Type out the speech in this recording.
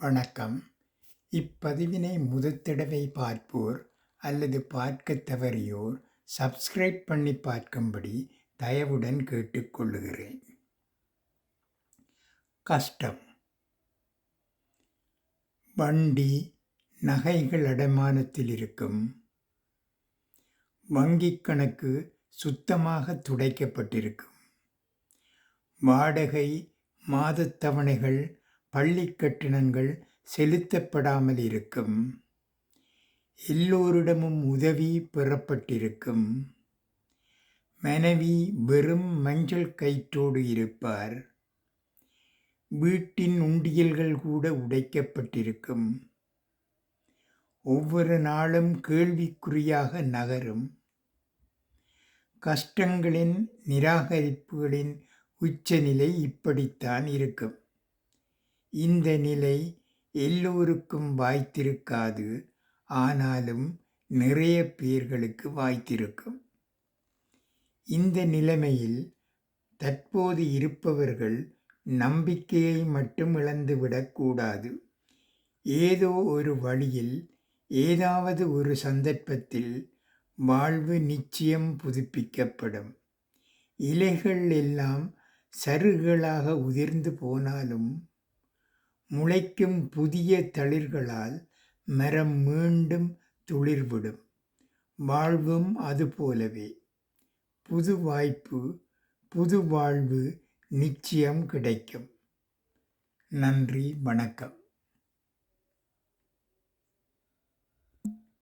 வணக்கம். இப்பதிவினை முதத்தடவை பார்ப்போர் அல்லது பார்க்கத் தவறியோர் சப்ஸ்கிரைப் பண்ணி பார்க்கும்படி தயவுடன் கேட்டுக்கொள்ளுகிறேன். கஷ்டம். வண்டி நகைகள் அடமானத்தில் இருக்கும். வங்கிக் கணக்கு சுத்தமாக துடைக்கப்பட்டிருக்கும். வாடகை மாதத் தவணைகள் பள்ளி கட்டணங்கள் செலுத்தப்படாமல் இருக்கும் எல்லோரிடமும் உதவி பெறப்பட்டிருக்கும். மனைவி வெறும் மஞ்சள் கயிற்றோடு இருப்பார். வீட்டின் உண்டியல்கள் கூட உடைக்கப்பட்டிருக்கும். ஒவ்வொரு நாளும் கேள்விக்குறியாக நகரும். கஷ்டங்களின் நிராகரிப்புகளின் உச்சநிலை இப்படித்தான் இருக்கும். இந்த நிலை எல்லோருக்கும் வாய்த்திருக்காது. ஆனாலும் நிறைய பேர்களுக்கு வாய்த்திருக்கும். இந்த நிலைமையில் தற்போது இருப்பவர்கள் நம்பிக்கையை மட்டும் இழந்துவிடக்கூடாது ஏதோ ஒரு வழியில் ஏதாவது ஒரு சந்தர்ப்பத்தில் வாழ்வு நிச்சயம் புதுப்பிக்கப்படும். இலைகள் எல்லாம் சருகளாக உதிர்ந்து போனாலும் முளைக்கும் புதிய தளிர்களால் மரம் மீண்டும் துளிர்விடும். வாழ்வும் அதுபோலவே புது வாய்ப்பு புது வாழ்வு நிச்சயம் கிடைக்கும். நன்றி வணக்கம்.